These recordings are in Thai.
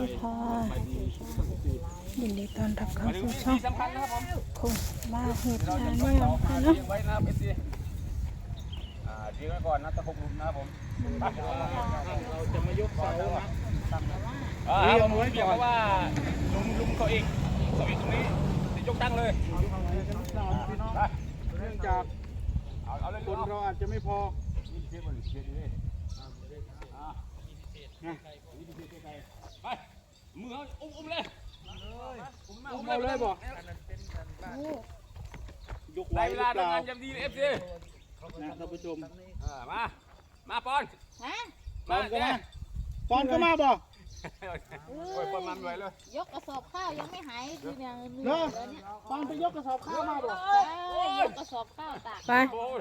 ดีค่ยินดีตอนรับเข้าสู่ช่องคุณมาเห็ดนาแนวค่ะเนาะดีไว้ก่อนนะตะบกลุนนะผมเราจะมายกเสานะอ่าผมไม่เบียดเพราะว่าลุงลุงเขาเองเขาเองตรงนี้จะยกตั้งเลยเนื่องจากคนเราอาจจะไม่พอไป มือเอาอุ้มอุ้มเลยอุ้มมาอุ้อุ้มมเราเลยบอกยกได้ไว้เวหรืลาอเปล่าทำงานยำดีเอฟซีนะท่านผู้ชมมา มาปอนฮะปอนก็มาปอนก็มาบอกโอ้ยปอนมันไว้เลย ยกกระสอบข้าวยังไม่หายทีเนี่ยเหเนนื่ออะยแล้วเนี่ยปอนไปยกกระสอบข้าวมาบอกใช่ยกกระสอบข้าวตากไปโอ้ย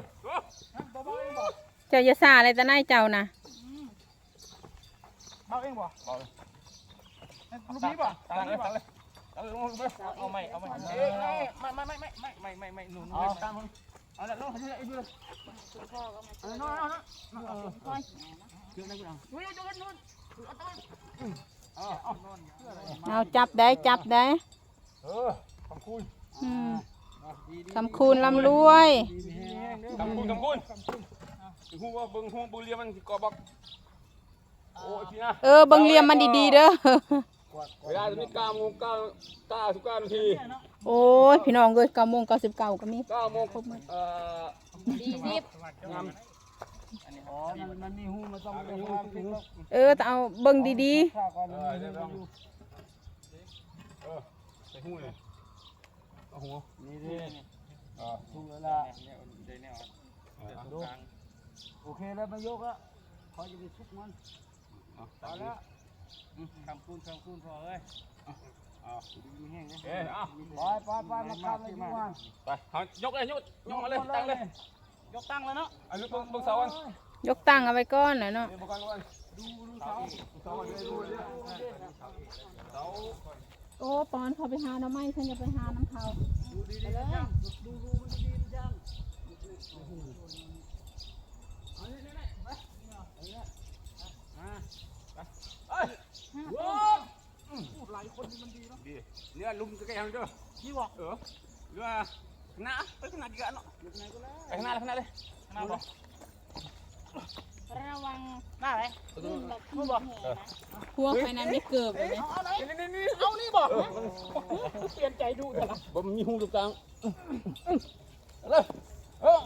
เจ้าอย่าซาอะไรแต่นายเจ้านะเบาเองบอกเอา ลูกนี้บอกตั้งเลยตั้งเลยเลยลงลงไปเอาไม่เอาไม่ไม่ไม่ไม่ไม่ไม่ไม่ไม่ไม่หนุนตั้งคนเอาละลงให้ไอ้ดูเลยคุณพ่อก็มาช่วยนองนนองนนอนพ่อเชื่อได้กูดังอุ้ยจุกันนู่นเอ๋ออ๋อเอาจับได้จับได้เออคำคุยอืมคำคูณลำรวยคำคุยคำคุยถึงหูว่าเบิ้งหูบุเรียมันกอบอกโอ้ยพี่นะเออเบังเลียมมันดีๆเด้อ เวลาจะมีเก้าโมงเก้าเก้าสิบเก้านาทีโอ้ยพี่น้องเอ้ยเก้าโมงเก้าสิบเก้าก็มีเก้าโมงเอ่อสี่สิบงามอ๋อมันมันมีหูมันต้องมีหูถึงเออแต่เอาเบิ่งดีข้าวก่อนเออเดี๋ยวลองเออใส่หูเลยเอาหูนี่ดิอ่าถูกแล้วล่ะดูโอเคแล้วมายกแล้วขอจะไปทุกมันเอาพอแล้ว คำคูณคำคูณพอเลยเอามีแห้งนะเอ้ยเอาไปไปไปมาข้ามเลยดีกว่าไปเอายกเลยยกยกมาเลยตั้งเลย ยกตั้งแล้วเนาะเอายกเบิ่งเบิ่งเสาอันๆยกตั้งเอาไว้ก่อนนะเนาะเดี๋ยวบอกกันว่าดูดูเสาเสาอันนี้ดูเลยเสาโอ้ปอนเขาไปหาน้ำไม้ฉันจะไปหาน้ำเขาดูดีๆจังดูดูมันดีๆจัง lung ke yang tu. Jiwa. Oh. Dua. Kena ah, kena juga anak. Kena pula. Eh, kena lah, kena lah. Kena apa? Rawang. Nah, eh. Mau boh. พวกไปนั้นไม่เกิดเลย Ni ni ni. Au ni boh. เปลี่ยนใจดูเถอะ Bom ni hung tu kang. Alah. Oh.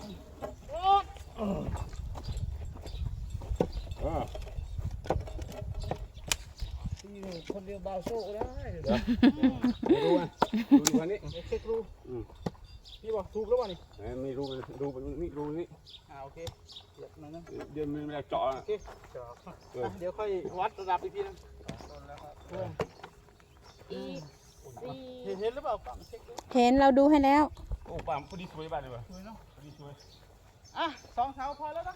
คนเดียวเบาโซ่ได้ดูอะดูดูอันนี้เช็ครูนี่บอกถูกแล้วป่ะนี่เอ้ยไม่รู้มันดูมันนี่ดูนี่อ่าโอเคเดี๋ยวนั่นนะเดี๋ยวมันไม่ได้เจาะโอเคเดี๋ยวค่อยวัดระดับอีกทีนึงอีกสี่เห็นเห็นหรือเปล่าฝั่งเช็คดูเห็นเราดูให้แล้ว โอ้ป่ามพอดีสวยบ้านเลยว่ะสวยเนาะพอดีสวยอะสองเสาพอแล้วนะ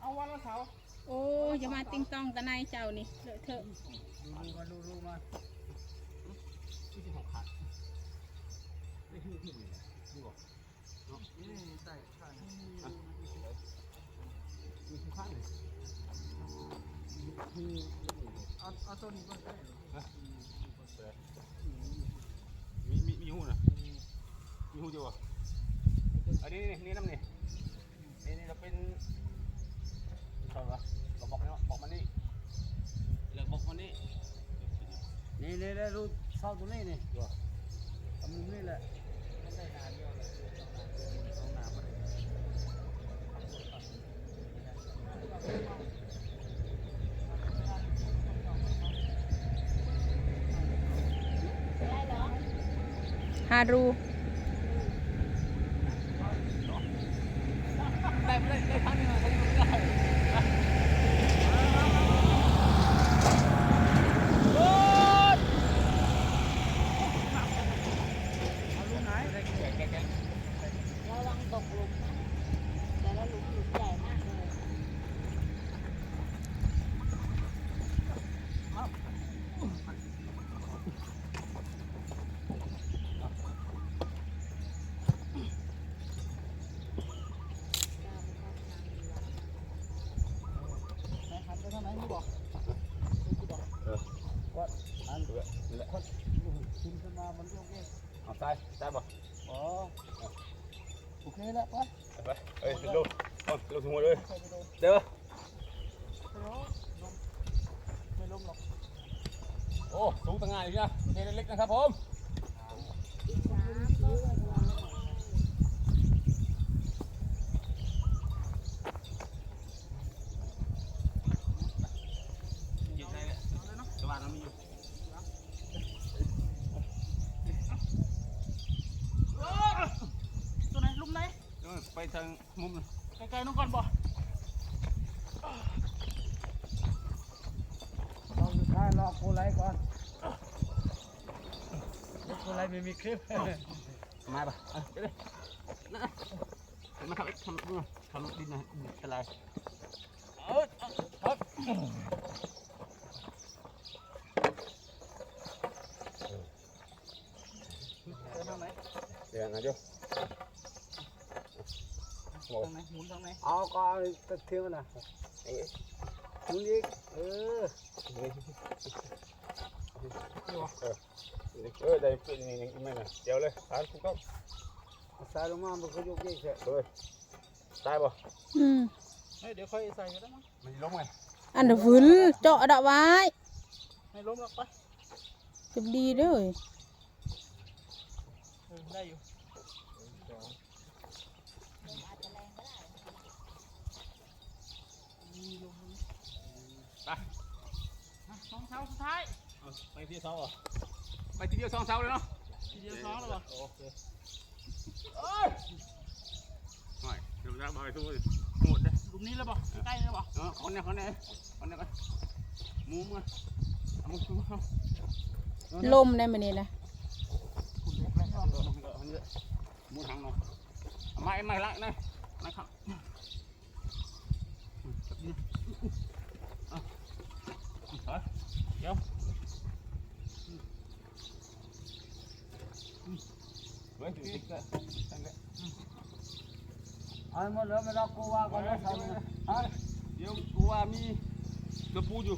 เอาวันละเสา โอ้ยมาติงตองตะนายเจ้านี่เลอะเทอะมาดูดูมาที่สิบหกขาดไม่ที่ที่นี่ดูบอกเใส่ใส่มีลยมีเออมีหูนะมีหูจ้ะอันนี้นี่น้ำ ละลูกเศ้าตรงนี้นี่ว่ะนี่แหละฮารูแบบเลย ได้บ่อ๋อโอเคแล้วไปไปเอ้ยลงลงลงถึงหมดเลยเดี๋ยวไม่ล้มหรอก โอ้ สูงต่างงานอยู่นะเทเล็กๆนะครับผม ยิงได้เลยสว่านมันมีอยู่ ตัวไหนลุมไหน เออไป ทางมุมน่ะไกลๆนู้นก่อนบ่ลองอยู่ท้ายรอโคไลก่อนโคไลไม่มีคลิปมาปะเอาไปเลยนั่นน่ะเห็นไหมาครับทำดูหน่อยทำดินหนะอะไรเออเอาเอา เดินทางไหน เดี๋ยวนะโจ้โอ้ ทางไหนหมุนทางไหน เอาก็เอาตะเทียมนะเอ้ยหมุนอีกเออเอ้ยเออได้เป็นยังไงไม่น่ะเดี๋ยวเลยทานถูกต้องเอาสายลงมามันก็ยกเยกแค่เลยตายบ่อืมเฮ้ยเดี๋ยวค่อยใส่ก็ได้มั้งมันล้มไงอันเดอร์ฝืนเจาะดอกไว้ไม่ล้มหรอกไปจะดีเด้อเออได้อยู่ ไป อะสองเท้าสุดท้าย เอาไปที่เสาเหรอไปทีเดียวสองเสาเลยเนาะทีเดียวสองแล้วบ่โอเคเอ้ยไม่เดี๋ยวจะมาให้ทุกคนหมดเลยหลุมนี้แล้วบ่ใกล้แล้วบ่เออคนเนี่ยคนเนี่ยคนเนี่ยกันมุมอะเอามุมเอาลมได้มื้อนี้นะมุมทางเนาะเอาไม้ไม้ละนะนะครับเอาเอาเดี๋ยว เฮ้ยติ๊กเลยตั้งเลยเอาหมดแล้วไม่รอกูว่าก่อนนะสายนะเดี๋ยวกูว่ามีกระปูอยู่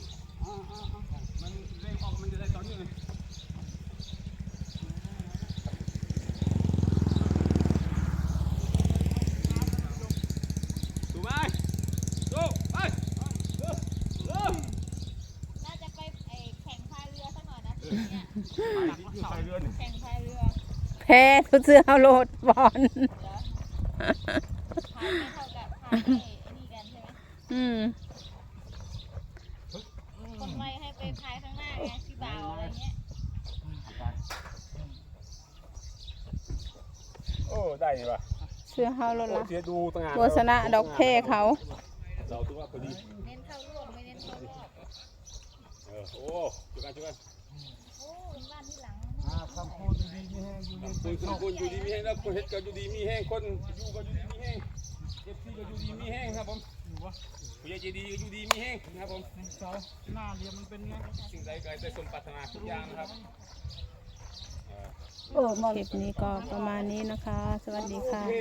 มันเร่งออกมันจะได้ตอนนี้เลยถูกไหมถูกไปน่าจะไปไอ้แข่งพายเรือสักหน่อยนะทีเนี้ยใส่เรือนี่แข่งพายเรือ แพ้ทุกเสื้อเอาโลดบอลเหรอพายไม่เท่ากับพายไอ้นี่กันใช่ไหมอืมคนไวให้ไปพายข้างหน้าไงพี่บ่าวอะไรเงี้ยโอ้ได้นี่ป่ะเสื้อเฮาโลดโอ้ละเสียดูตั้งงานโฆษณะดอกแพ้เขาเราถือว่าพอดีเน้นเข้าร่วมไม่เน้นเข้ารอบเออโอ้จุกันจุกัน โอ้เป็นบ้านที่หลัง อ่า คำพูดดีๆไม่ให้อยู่ในคนคนคนอยู่ดีมีแห้งแล้วคนเฮ็ดก็อยู่ดีมีแห้งคนอยู่ก็อยู่ดีมีแห้งเอฟซีก็อยู่ดีมีแห้งครับผมอยู่วะผู้ใหญ่ใจดีก็อยู่ดีมีแห้งนะครับผมเสาหน้าเรียมมันเป็นไงสิ่งใดก็ได้สมปรารถนาทุกอย่างนะครับเออมันคลิปนี้ก็ประมาณนี้นะคะ สวัสดีค่ะ